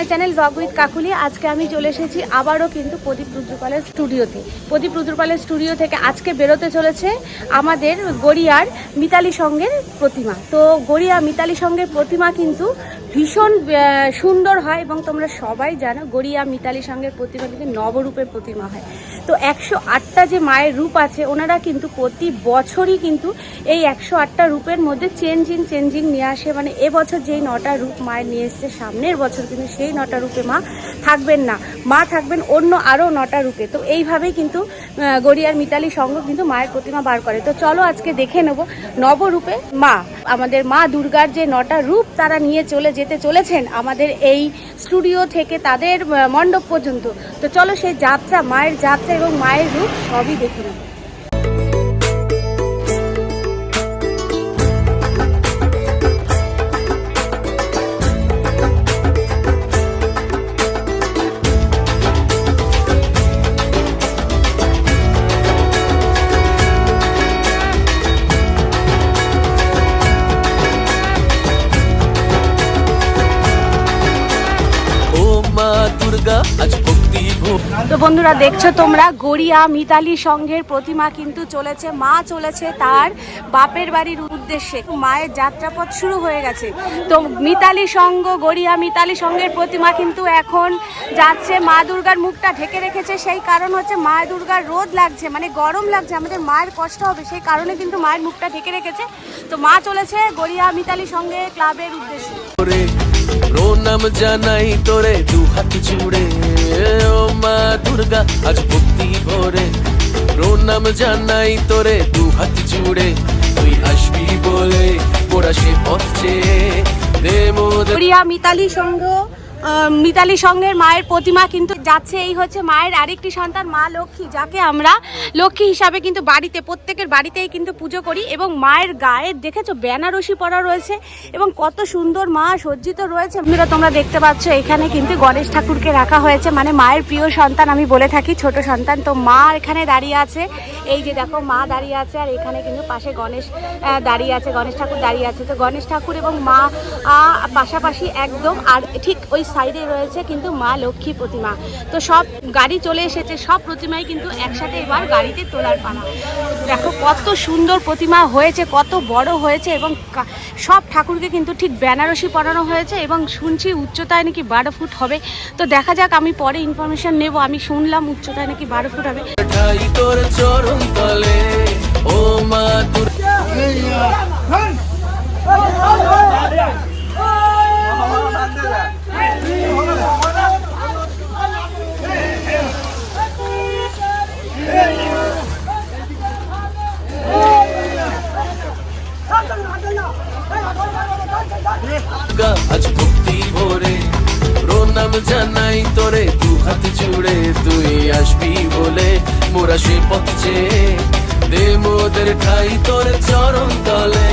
My channel blog with Kakuli. আজকে আমি চলে এসেছি আবারও কিন্তু প্রদীপ রুদ্রপালের স্টুডিওতে প্রদীপ রুদ্রপালের স্টুডিও থেকে আজকে বেরোতে চলেছে আমাদের গড়িয়ার মিতালি সঙ্গের প্রতিমা। তো গড়িয়া মিতালি সঙ্গের প্রতিমা কিন্তু ভীষণ সুন্দর হয় এবং তোমরা সবাই জানো গড়িয়া মিতালি সঙ্গের প্রতিমা কিন্তু নবরূপের প্রতিমা হয়। তো একশো আটটা যে মায়ের রূপ আছে, ওনারা কিন্তু প্রতি বছরই কিন্তু এই একশো আটটা রূপের মধ্যে চেঞ্জিং চেঞ্জিং নিয়ে আসে। মানে এবছর যেই নটা রূপ মায়ের নিয়ে এসছে, সামনের বছর কিন্তু সেই নটা রূপে মা থাকবেন না। মা থাকবেন অন্য আরও নটা রূপে। তো এইভাবেই কিন্তু গড়িয়ার মিতালি সঙ্গ কিন্তু মায়ের প্রতিমা বার করে। তো চলো আজকে দেখে নেব নবরূপে মা। আমাদের মা দুর্গার যে নটা রূপ তারা নিয়ে চলে যেতে চলেছেন আমাদের এই স্টুডিও থেকে তাদের মণ্ডপ পর্যন্ত। তো চলো সেই যাত্রা, মায়ের যাত্রা এবং মায়ের রূপ সবই দেখে নেব। বন্ধুরা দেখছ, তোমরা গড়িয়া মিতালি সংঘের প্রতিমা কিন্তু চলেছে, মা চলেছে তার বাপের বাড়ির উদ্দেশ্যে। মায়ের যাত্রাপথ শুরু হয়ে গেছে। তো মিতালি সংঘ, গড়িয়া মিতালি সংঘের প্রতিমা কিন্তু এখন যাচ্ছে, মা দুর্গার মুখটা ঢেকে রেখেছে। সেই কারণ হচ্ছে মা দুর্গার রোদ লাগছে মানে গরম লাগছে, আমাদের মায়ের কষ্ট হবে, সেই কারণে কিন্তু মায়ের মুখটা ঢেকে রেখেছে। তো মা চলেছে গড়িয়া মিতালি সংঘে ক্লাবের উদ্দেশ্যে। প্রণাম জানাই তোরে, দু হাত জুড়ে ও মা দুর্গা, আজ ভক্তি ভরে। প্রণাম জানাই তোরে দু হাত জুড়ে। তুই আসবি বলে ওরা সে পথে মিতালি সংঘ। মিতালি সংঘের মায়ের প্রতিমা কিন্তু যাচ্ছে। এই হচ্ছে মায়ের আরেকটি সন্তান, মা লক্ষ্মী, যাকে আমরা লক্ষ্মী হিসাবে কিন্তু বাড়িতে, প্রত্যেকের বাড়িতেই কিন্তু পুজো করি এবং মায়ের গায়ে দেখেছ, বেনারসি পরা রয়েছে এবং কত সুন্দর মা সজ্জিত রয়েছে। তোমরা দেখতে পাচ্ছ, এখানে কিন্তু গণেশ ঠাকুরকে রাখা হয়েছে। মানে মায়ের প্রিয় সন্তান, আমি বলে থাকি, ছোট সন্তান। তো মা এখানে দাঁড়িয়ে আছে। এই যে দেখো, মা দাঁড়িয়ে আছে আর এখানে কিন্তু পাশে গণেশ দাঁড়িয়ে আছে, গণেশ ঠাকুর দাঁড়িয়ে আছে। তো গণেশ ঠাকুর এবং মা পাশাপাশি একদম আর ঠিক ওই সাইডে রয়েছে কিন্তু মা লক্ষ্মী প্রতিমা। তো সব গাড়ি চলে এসেছে সব প্রতিমাই কিন্তু একসাথে এবার গাড়িতে তোলার পালা। দেখো কত সুন্দর প্রতিমা হয়েছে কত বড় হয়েছে এবং সব ঠাকুরকে কিন্তু ঠিক বেনারসি পরানো হয়েছে এবং শুনছি উচ্চতায় নাকি বারো ফুট হবে। তো দেখা যাক আমি পরে ইনফরমেশন নেব আমি শুনলাম উচ্চতায় নাকি বারো ফুট হবে। ও মা জানাই তোরে, দু হাত জুড়ে তুই আসবি বলে মোরা সে পথ চেয়ে। দে মোদের ঠাই তোর চরণ তলে।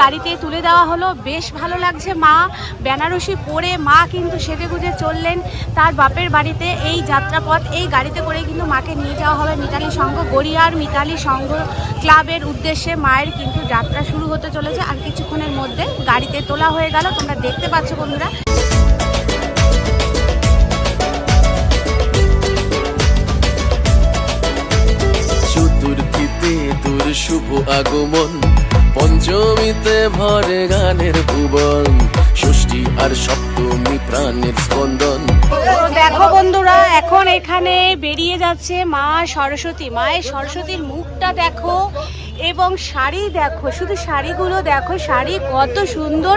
গাড়িতে তুলে দেওয়া হলো। বেশ ভালো লাগছে মা। বেনারসি পরে মা কিন্তু সেজে গুজে চললেন তার বাপের বাড়িতে। এই যাত্রাপথ, এই গাড়িতে করে কিন্তু মাকে নিয়ে যাওয়া হবে মিতালি সংঘ গড়িয়ার মিতালি সংঘ ক্লাবের উদ্দেশ্যে মায়ের কিন্তু যাত্রা শুরু হতে চলেছে। আর কিছুক্ষণের মধ্যে গাড়িতে তোলা হয়ে গেল। তোমরা দেখতে পাচ্ছ বন্ধুরা। শুভ আগমন? পঞ্চমীতে ভরে গানের ভুবন, ষষ্ঠী আর সপ্তমী প্রাণের স্পন্দন। দেখো বন্ধুরা, এখন এখানে বেরিয়ে যাচ্ছে মা সরস্বতী। মায়ের সরস্বতীর মুখটা দেখো এবং শাড়ি দেখো, শুধু শাড়িগুলো দেখো, শাড়ি কত সুন্দর,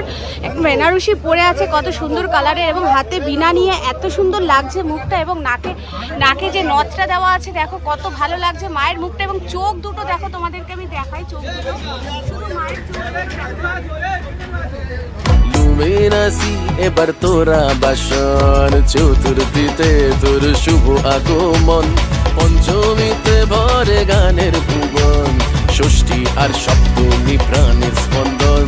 বেনারসি পরে আছে, কত সুন্দর কালারের এবং হাতে বিনা নিয়ে এত সুন্দর লাগছে মুখটা এবং নাকে নাকে যে নথটা দেওয়া আছে, দেখো কত ভালো লাগছে মায়ের মুখটা এবং চোখ দুটো দেখো তোমাদেরকে আমি দেখাই, চোখ দুটো এবার তোরা পঞ্চমীতে ভরে গানের ভুবন। আর তুমি প্রাণের স্পন্দন।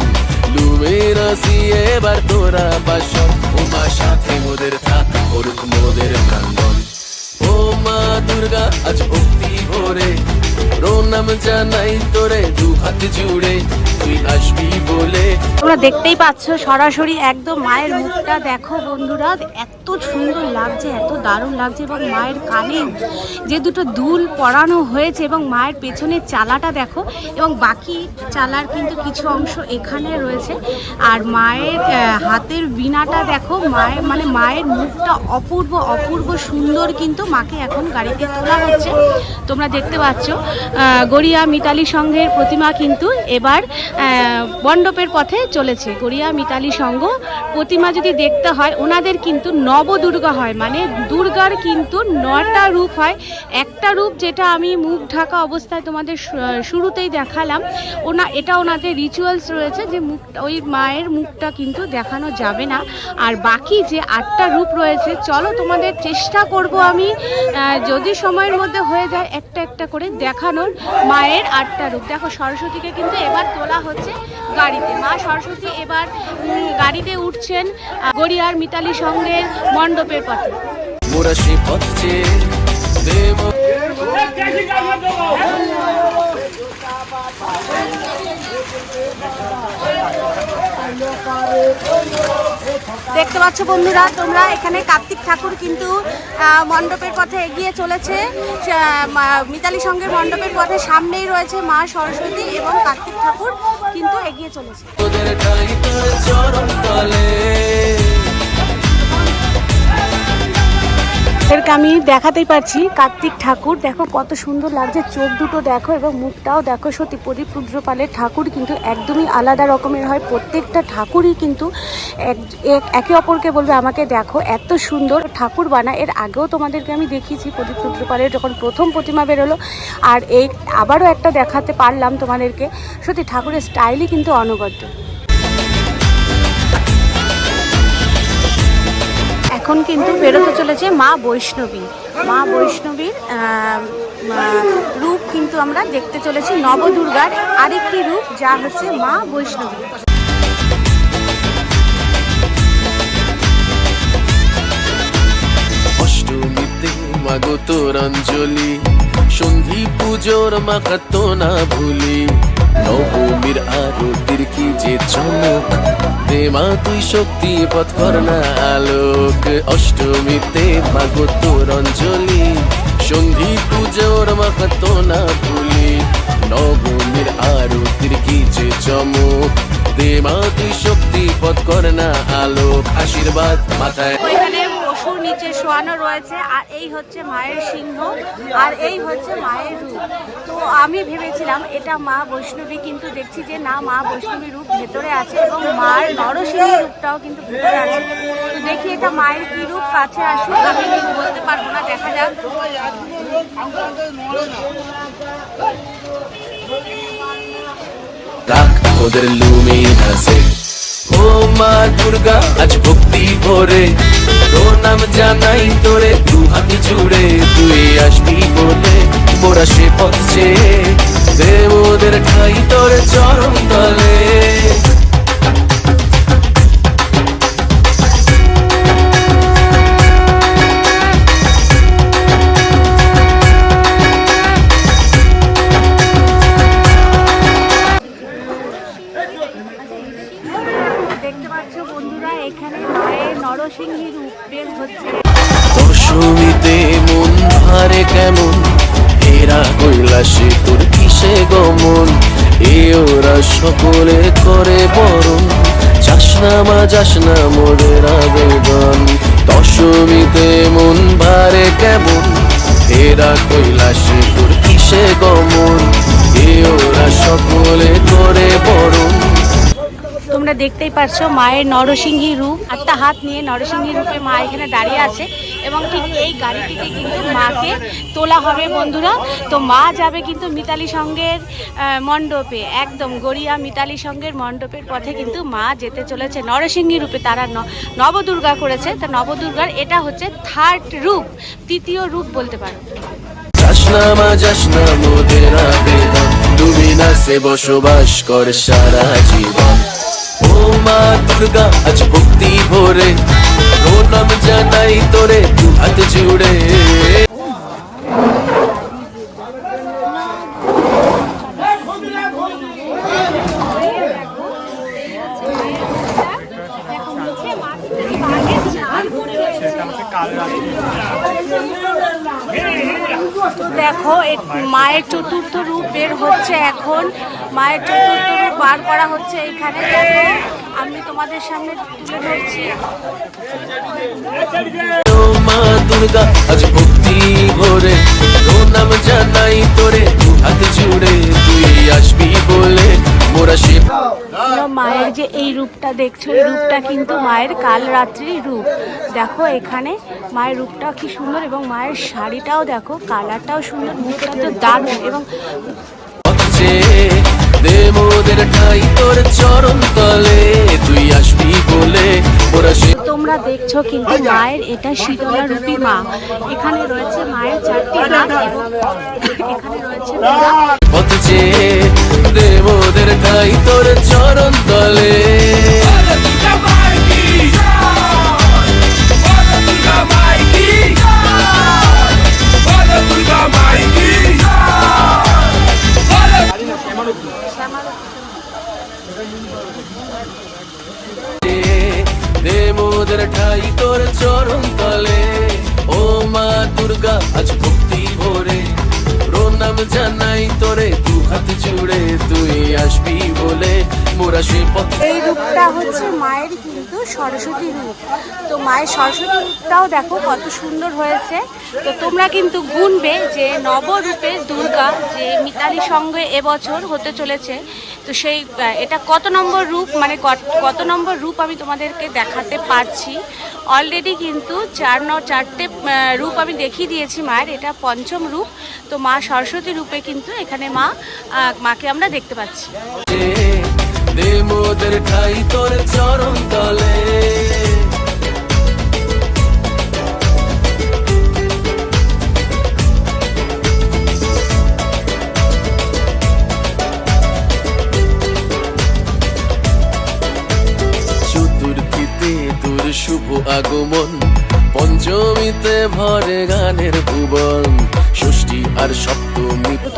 লুমেরাসি এবার তোরা বাসন। উমা সাথে মোদের থাক ওরুক মোদের মা দুর্গা আজ ভক্তি ভরে। প্রণাম জানাই তোরে, দু হাত জুড়ে। তুই আসবি বলে। তোমরা দেখতেই পাচ্ছ সরাসরি একদম মায়ের মুখটা। দেখো বন্ধুরা, এত সুন্দর লাগছে, এত দারুণ লাগছে এবং মায়ের কানে যে দুটো দুল পরানো হয়েছে এবং মায়ের পেছনের চালাটা দেখো এবং বাকি চালার কিন্তু কিছু অংশ এখানে রয়েছে। আর মায়ের হাতের বিনাটা দেখো, মায়ের মানে মায়ের মুখটা অপূর্ব অপূর্ব সুন্দর কিন্তু মাকে এখন তোলা হচ্ছে। তোমরা দেখতে পাচ্ছ গড়িয়া মিতালি সংঘের প্রতিমা কিন্তু এবার মণ্ডপের পথে চলেছে। গড়িয়া মিতালি সংঘ প্রতিমা যদি দেখতে হয় ওনাদের কিন্তু নবদুর্গা হয়। মানে দুর্গার কিন্তু নটা রূপ হয়। একটা রূপ যেটা আমি মুখ ঢাকা অবস্থায় তোমাদের শুরুতেই দেখালাম। ওনা এটা ওনাদের রিচুয়ালস রয়েছে যে মুখ ওই মায়ের মুখটা কিন্তু দেখানো যাবে না। আর বাকি যে আটটা রূপ রয়েছে চলো তোমাদের চেষ্টা করব আমি আহ, যদি সময়ের মধ্যে হয়ে যায় একটা একটা করে দেখানোর মায়ের আটটা রূপ। দেখো সরস্বতীকে কিন্তু এবার তোলা হচ্ছে গাড়িতে। মা সরস্বতী এবার গাড়িতে উঠছেন গড়িয়ার মিতালি সঙ্গের মণ্ডপের পথে। দেখতে পাচ্ছ বন্ধুরা তোমরা এখানে কার্তিক ঠাকুর কিন্তু আহ, মণ্ডপের পথে এগিয়ে চলেছে মিতালি সঙ্গের মণ্ডপের পথে সামনেই রয়েছে মা সরস্বতী এবং কার্তিক ঠাকুর, কিন্তু এগিয়ে চলেছে। এদেরকে আমি দেখাতেই পারছি, কার্তিক ঠাকুর। দেখো কত সুন্দর লাগছে, চোখ দুটো দেখো এবং মুখটাও দেখো সত্যি প্রদীপ রুদ্রপালের ঠাকুর কিন্তু একদমই আলাদা রকমের হয়। প্রত্যেকটা ঠাকুরই কিন্তু এক- অপরকে বলবে, আমাকে দেখো, এত সুন্দর ঠাকুর বানা এর আগেও তোমাদেরকে আমি দেখিয়েছি প্রদীপ রুদ্রপালের যখন প্রথম প্রতিমা বেরোলো। আর এই, আবারও একটা দেখাতে পারলাম তোমাদেরকে। সত্যি ঠাকুরের স্টাইলই কিন্তু অনবদ্য। এখন কিন্তু বেরোতে চলেছে মা বৈষ্ণবী। মা বৈষ্ণবীর রূপ কিন্তু আমরা দেখতে চলেছি নবদুর্গার আরেকটি রূপ, যা হচ্ছে মা বৈষ্ণবী। অঞ্জলি সন্ধি পুজোর না ভুলি। নবমীর আরতির কি যে চমক দে মা তুই শক্তি পথ কর না আলোক অষ্টমীতে মাগো, তোর অঞ্জলি, সন্ধি পুজোর মাখাতো না ভুলি নবমীর আরতির কি যে চমক? দে মা তুই শক্তি পথ কর না আলোক, আশীর্বাদ মাথায়। পশুর নিচে শোয়ানো রয়েছে, আর এই হচ্ছে মায়ের সিংহ, আর এই হচ্ছে মায়ের রূপ। তো আমি ভেবেছিলাম এটা মা বৈষ্ণবী, কিন্তু দেখছি যে না, মা বৈষ্ণবী রূপ ভেতরে আছে এবং মার নরসিংহ রূপটাও কিন্তু ভেতরে আছে। তো দেখি এটা মায়ের কি রূপ, কাছে আসুক, আমি কিন্তু বলতে পারব না, দেখা যাক। ওদের লুমি ধাসে। ও মা দুর্গা, আজ ভক্তি ভরে। প্রণাম জানাই তোরে, দু হাতি জুড়ে তুই আসবি বলে মোরা সে পথ চেয়ে। দেব ওদের ঠাই তোর চরম তলে। কৈলাসে তোর কিসে গমন এ ওরা সকলে করে বরণ। যাস না মা, যাস না মোদের আবেদন। দশমীতে মন ভারে কেমন? এরা কৈলাসে তোর কিসে গমন এ ওরা সকলে করে বরণ। তোমরা দেখতেই পারছ মায়ের নরসিংহী রূপ একটা হাত নিয়ে নরসিংহী রূপে মা এখানে দাঁড়িয়ে আছে। এবং ঠিক এই গাড়িটিতে কিন্তু মাকে তোলা হবে, বন্ধুরা। তো মা যাবে কিন্তু মিতালি সঙ্গের মণ্ডপে, একদম গড়িয়া মিতালি সঙ্গের মণ্ডপের পথে কিন্তু মা যেতে চলেছে নরসিংহী রূপে। তারা নবদুর্গা করেছে। তা নবদুর্গার এটা হচ্ছে থার্ড রূপ, তৃতীয় রূপ বলতে পারো। তুমি না সে বসবাস কর সারা জীবন। মা দুর্গা আজ ভক্তি ভরে। প্রণাম জানাই তোরে দু হাত জুড়ে। দেখো মায়ের চতুর্থ হচ্ছে এখন। মায়ের চতুর্থ বার করা হচ্ছে এখানে। দেখো আমি তোমাদের সামনে তুলে ধরছি। মা দুর্গা আজ ভক্তি ভরে প্রণাম জানাই তোরে। দু হাত জুড়ে তুই আসবি বলে মোরা সে মায়ের যে এই রূপটা দেখছ এই রূপটা কিন্তু মায়ের কাল রাত্রির রূপ। দেখো এখানে মায়ের রূপটা কি সুন্দর এবং মায়ের শাড়িটাও দেখো কালারটাও সুন্দর মুখটা তো দারুণ এবং দে মোদের ঠাই তোর চরণ তলে। তুই আসবি বলে ওরা সে তোমরা দেখছ কিন্তু মায়ের এটা শীতলা রূপী মা। এখানে রয়েছে মায়ের চারটি এবং এখানে রয়েছে দেবদের দে মোদের ঠাই তোর এই রূপটা হচ্ছে মায়ের কিন্তু সরস্বতী রূপ। তো মায়ের সরস্বতী রূপটাও দেখো কত সুন্দর হয়েছে। তো তোমরা কিন্তু গুনবে যে নবরূপের দুর্গা যে মিতালির সঙ্গে এবছর হতে চলেছে তো সেই এটা কত নম্বর রূপ মানে কত- কত নম্বর রূপ আমি তোমাদেরকে দেখাতে পারছি। অলরেডি কিন্তু চার ন চারটে রূপ আমি দেখিয়ে দিয়েছি মায়ের এটা পঞ্চম রূপ। তো মা সরস্বতী রূপে কিন্তু এখানে মা মাকে আমরা দেখতে পাচ্ছি। দে মোদের ঠাই তোর চরণ তলে। চতুর্থীতে তোর শুভ আগমন পঞ্চমীতে ভরে গানের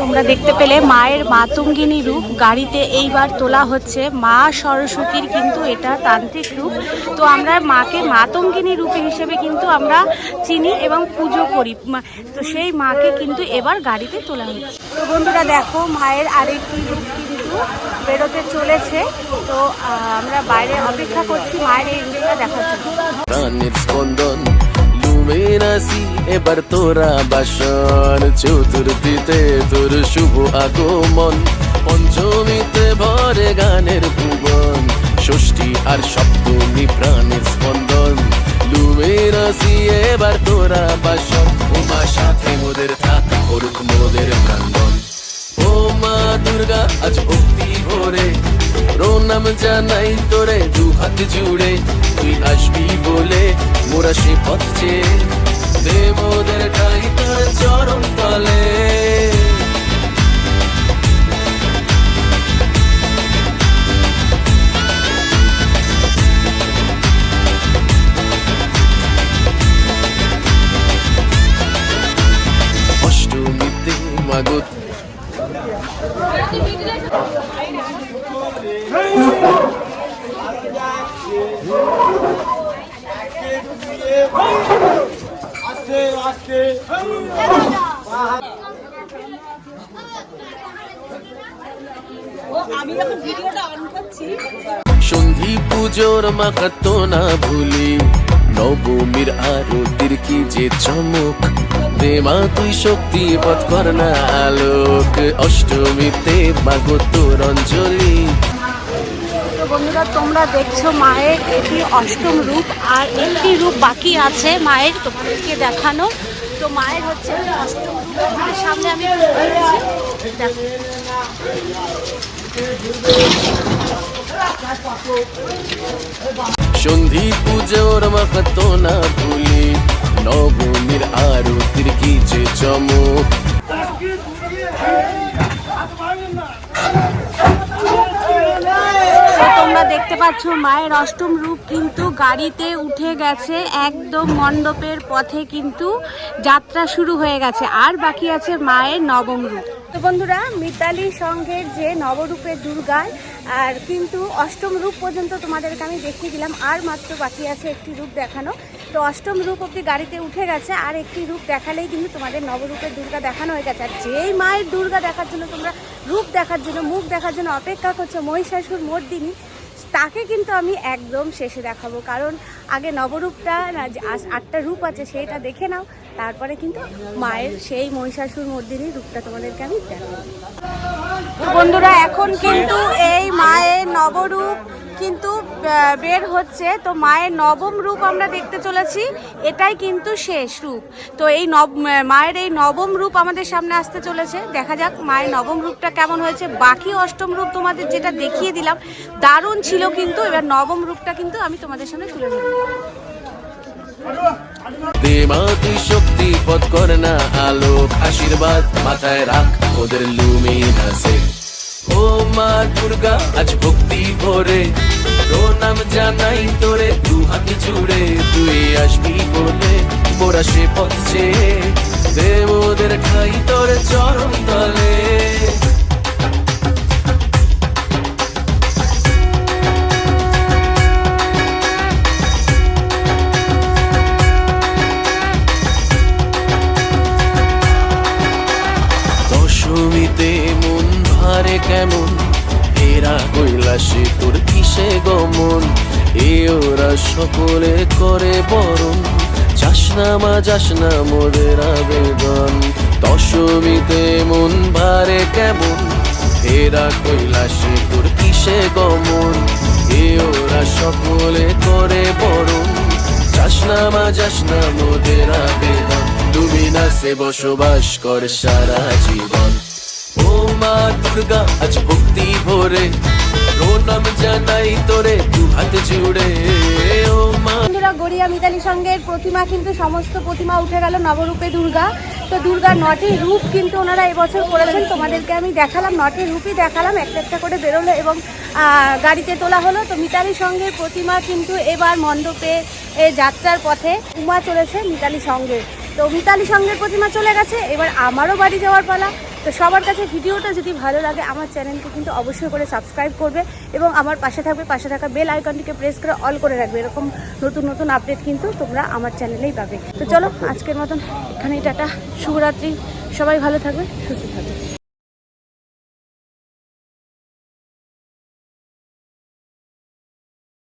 তোমরা দেখতে পেলে মায়ের মাতঙ্গিনী রূপ। গাড়িতে এইবার তোলা হচ্ছে মা সরস্বতীর কিন্তু এটা তান্ত্রিক রূপ। তো আমরা মাকে মাতঙ্গিনী রূপে হিসেবে কিন্তু আমরা চিনি এবং পুজো করি। তো সেই মাকে কিন্তু এবার গাড়িতে তোলা হচ্ছে। তো বন্ধুরা দেখো, মায়ের আরেকটি রূপ কিন্তু বেরোতে চলেছে। তো আমরা বাইরে অপেক্ষা করছি মায়ের এই রূপটা দেখার জন্য। লুমেরাসি এবার তোরা বাসন চতুর্থীতে তোর শুভ আগমন পঞ্চমীতে ভরে গানের ভুবন ষষ্ঠী আর সপ্তমী প্রাণের স্পন্দন লুমেরাসি এবার তোরা বাসন উমা সাথে মোদের থাক করুক মোদের প্রাঙ্গন ও মা দুর্গা আজ ভক্তি ভরে প্রণাম জানাই তোরে, দু হাত জুড়ে। তুই আসবি বলে মোরা সে পথ চেয়ে। দে মোদের ঠাই তোর চরণ তলে। মাগো আস্তে আস্তে। সন্ধি পুজোর মাহাত্ম না ভুলি নবমীর আরতির কি যে চমক? দে মা তুই শক্তি পথ কর না আলোক। অষ্টমীতে মাগো তোর অঞ্জলি। তো বন্ধুরা, তোমরা দেখছ মায়ের এটি অষ্টম রূপ, আর একটি রূপ বাকি আছে মায়ের তোমাদেরকে দেখানো। তো মায়ের হচ্ছে অষ্টম রূপ। সামনে আমি। সন্ধি পুজোর মাহাত্ম না ভুলি নবমীর আরতির যে চমক। তোমরা দেখতে পাচ্ছ মায়ের অষ্টম রূপ কিন্তু গাড়িতে উঠে গেছে একদম মণ্ডপের পথে কিন্তু যাত্রা শুরু হয়ে গেছে। আর বাকি আছে মায়ের নবম রূপ। তো বন্ধুরা, মিতালি সংঘের যে নবরূপের দুর্গার আর কিন্তু অষ্টম রূপ পর্যন্ত তোমাদেরকে আমি দেখিয়ে দিলাম। আর মাত্র বাকি আছে একটি রূপ দেখানো। তো অষ্টম রূপ অব্দি গাড়িতে উঠে গেছে। আর একটি রূপ দেখালেই কিন্তু তোমাদের নবরূপের দুর্গা দেখানো হয়ে গেছে। আর যেই মায়ের দুর্গা দেখার জন্য তোমরা রূপ দেখার জন্য, মুখ দেখার জন্য অপেক্ষা করছ মহিষাসুর মর্দিনী তাকে কিন্তু আমি একদম শেষে দেখাবো। কারণ আগে নবরূপটা আটটা রূপ আছে সেটা দেখে নাও। তারপরে কিন্তু মায়ের সেই মহিষাসুর মর্দিনী রূপটা তোমাদেরকে আমি দেখাবো। বন্ধুরা, এখন কিন্তু এই মায়ের নবরূপ কিন্তু বের হচ্ছে। তো মায়ের নবম রূপ আমরা দেখতে চলেছি। এটাই কিন্তু শেষ রূপ। তো এই নব মায়ের এই নবম রূপ আমাদের সামনে আসতে চলেছে। দেখা যাক মায়ের নবম রূপটা কেমন হয়েছে। বাকি অষ্টম রূপ তোমাদের যেটা দেখিয়ে দিলাম, দারুণ ছিল কিন্তু। এবার নবম রূপটা কিন্তু আমি তোমাদের সামনে তুলে ধরবো। দে মা শক্তি পথ করে না আলোক, আশীর্বাদ মাথায় রাখ, ওদের লুমিন আছে। ও মা দুর্গা, আজ ভক্তি ভরে। নাম জানাই তোরে, দু হাত জুড়ে তুই আসবি বলে। মোরা সে পথ চরম ঠাই তোর চরণ তলে। কেমন? এরা কৈলাসে তোর কিসে গমন? এ ওরা সকলে করে বরণ। যাস না মা, যাস না মোদের আবেদন। দশমীতে মন ভারে কেমন? এরা কৈলাসে তোর কিসে গমন? এ ওরা সকলে করে বরণ। যাস না মা, যাস না মোদের আবেদন। তুমি না সে বসবাস কর সারা জীবন। ও মা দুর্গা, আজ ভক্তি ভরে। প্রণাম জানাই তোরে, দু হাত জুড়ে। ও মা। বন্ধুরা, গড়িয়া মিতালি সঙ্গের প্রতিমা কিন্তু সমস্ত প্রতিমা উঠে গেল নবরূপে দুর্গা। তো দুর্গার নটি রূপ কিন্তু ওনারা এবছর করেছেন। তোমাদেরকে আমি দেখালাম, নটি রূপই দেখালাম। একটা একটা করে বেরোলো এবং গাড়িতে তোলা হলো। তো মিতালি সঙ্গের প্রতিমা কিন্তু এবার মণ্ডপে যাত্রার পথে উমা চলেছে মিতালি সঙ্গে তো মিতালি সঙ্গের প্রতিমা চলে গেছে। এবার আমারও বাড়ি যাওয়ার পালা। তো সবার কাছে ভিডিওটা যদি ভালো লাগে, আমার চ্যানেলকে কিন্তু অবশ্যই করে সাবস্ক্রাইব করবে এবং আমার পাশে থাকবে, পাশে থাকা বেল আইকনটিকে প্রেস করে অল করে রাখবে। এরকম নতুন নতুন আপডেট কিন্তু তোমরা আমার চ্যানেলেই পাবে। তো চলো, আজকের মতন এখানেই টাটা, শুভরাত্রি। সবাই ভালো থাকবে, সুস্থ থাকবে।